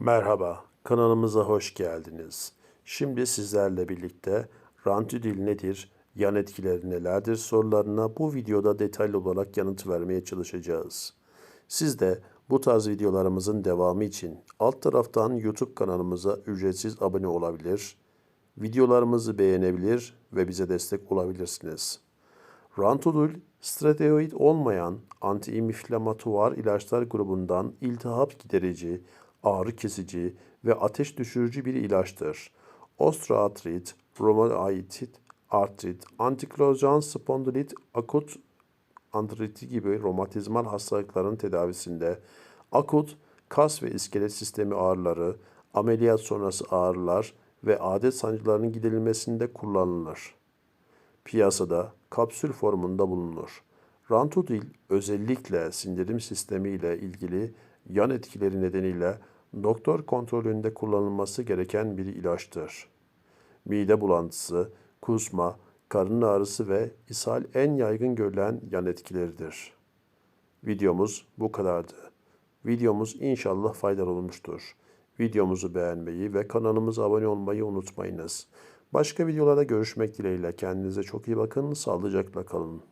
Merhaba, kanalımıza hoş geldiniz. Şimdi sizlerle birlikte rantidil nedir, yan etkileri nelerdir sorularına bu videoda detaylı olarak yanıt vermeye çalışacağız. Siz de bu tarz videolarımızın devamı için alt taraftan YouTube kanalımıza ücretsiz abone olabilir, videolarımızı beğenebilir ve bize destek olabilirsiniz. Rantodil, steroid olmayan antiinflamatuar ilaçlar grubundan iltihap giderici, ağrı kesici ve ateş düşürücü bir ilaçtır. Osteoartrit, romatoid artrit, ankilozan spondilit, akut artriti gibi romatizmal hastalıkların tedavisinde, akut kas ve iskelet sistemi ağrıları, ameliyat sonrası ağrılar ve adet sancılarının giderilmesinde kullanılır piyasada kapsül formunda bulunur. Rantudil özellikle sindirim sistemi ile ilgili yan etkileri nedeniyle doktor kontrolünde kullanılması gereken bir ilaçtır. Mide bulantısı, kusma, karın ağrısı ve ishal en yaygın görülen yan etkileridir. Videomuz bu kadardı. Videomuz inşallah faydalı olmuştur. Videomuzu beğenmeyi ve kanalımıza abone olmayı unutmayınız. Başka videolarda görüşmek dileğiyle kendinize çok iyi bakın, sağlıcakla kalın.